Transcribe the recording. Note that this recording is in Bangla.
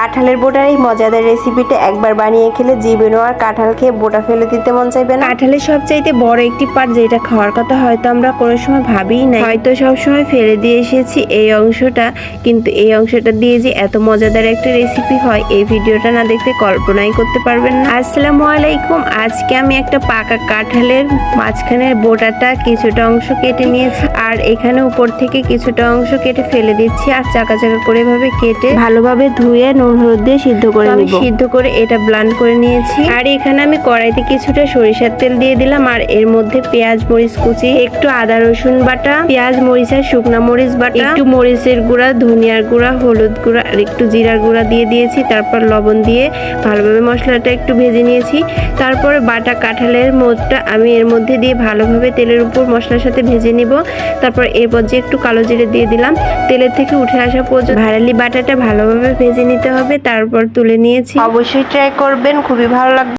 কাঁঠালের বোটার এই মজাদার রেসিপিটা একবার বানিয়ে খেলে জীবনে আর কাঁঠাল খেয়ে বোটা ফেলে দিতে মন চাইবে না। কাঁঠালের সবচাইতে বড় একটি পার্ট যেটা খাওয়ার কথা হয়তো আমরা কোনো সময় ভাবিই না হয়তো সব সময় ফেলে দিয়ে এসেছি এই অংশটা, কিন্তু এই অংশটা দিয়ে যে এত মজাদার একটা রেসিপি হয়, এই ভিডিওটা না দেখতে কল্পনাই করতে পারবেন না। আসসালামু আলাইকুম। আজকে আমি একটা পাকা কাঁঠালের মাঝখানের বোটাটা কিছুটা অংশ কেটে নিয়েছি আর এখানে উপর থেকে কিছুটা অংশ কেটে ফেলে দিচ্ছি আর চাকা চাকা করে এভাবে কেটে ভালোভাবে ধুয়ে নুন হলুদ দিয়ে সিদ্ধ করে আমি সিদ্ধ করে এটা ব্লান্ড করে নিয়েছি। আর এখানে আমি কড়াইতে কিছুটা সরিষার তেল দিয়ে দিলাম আর এর মধ্যে পেঁয়াজ মরিচ কুচি একটু আদা রসুন বাটা পেঁয়াজ মরিচ আর শুকনা মরিচ বাটা একটু মরিচের গুঁড়া ধনিয়ার গুঁড়া হলুদ গুঁড়া আর একটু জিরার গুঁড়া দিয়ে দিয়েছি। তারপর লবণ দিয়ে ভালোভাবে মশলাটা একটু ভেজে নিয়েছি। তারপরে বাটা কাঁঠালের মোদটা আমি এর মধ্যে দিয়ে ভালোভাবে তেলের উপর মশলার সাথে ভেজে নিব। তারপর এরপর যে একটু কালো জিরে দিয়ে দিলাম। তেলের থেকে উঠে আসা পর্যন্ত ভাড়ালি বাটাটা ভালোভাবে ভেজে নিতে হবে তারপর তুলে নিয়েছি। অবশ্যই ট্রাই করবেন খুবই ভালো লাগবে।